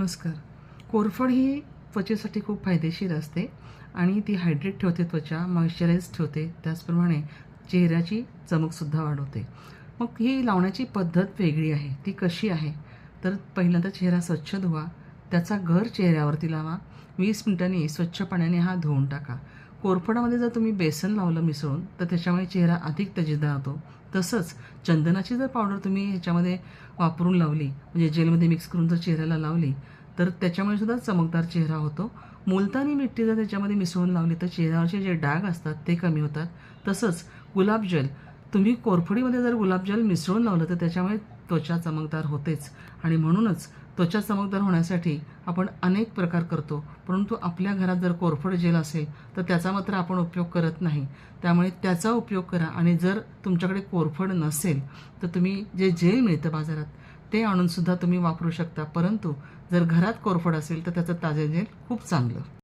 नमस्कार. कोरफड ही त्वचेसाठी खूप फायदेशीर असते आणि ती हायड्रेट ठेवते त्वचा मॉइश्चराईज ठेवते. त्याचप्रमाणे चेहऱ्याची चमकसुद्धा वाढवते. मग ही लावण्याची पद्धत वेगळी आहे. ती कशी आहे? तर पहिल्यांदा चेहरा स्वच्छ धुवा. त्याचा घर चेहऱ्यावरती लावा. वीस मिनिटांनी स्वच्छ पाण्याने हा धुवून टाका. कोरफडामध्ये जर तुम्ही बेसन लावलं मिसळून तर त्याच्यामुळे चेहरा अधिक तजेदार होतो. तसंच चंदनाची जर पावडर तुम्ही ह्याच्यामध्ये वापरून लावली म्हणजे जेलमध्ये मिक्स करून जर चेहऱ्याला लावली तर त्याच्यामुळे सुद्धा चमकदार चेहरा होतो. मुलतानी मिट्टी जर त्याच्यामध्ये मिसळून लावली तर चेहऱ्यावरचे जे डाग असतात ते कमी होतात. तसंच गुलाबजल तुम्ही कोरफडीमध्ये जर गुलाबजल मिसळून लावलं तर त्याच्यामुळे त्वचा चमकदार होतेच. आणि म्हणूनच त्वचा चमकदार होण्यासाठी आपण अनेक प्रकार करतो. परंतु आपल्या घरात जर कोरफड जेल असेल तर त्याचा मात्र आपण उपयोग करत नाही. त्यामुळे त्याचा उपयोग करा. आणि जर तुमच्याकडे कोरफड नसेल तर तुम्ही जे जेल मिळतं बाजारात ते आणूनसुद्धा तुम्ही वापरू शकता. परंतु जर घरात कोरफड असेल तर त्याचं ताजे जेल खूप चांगलं.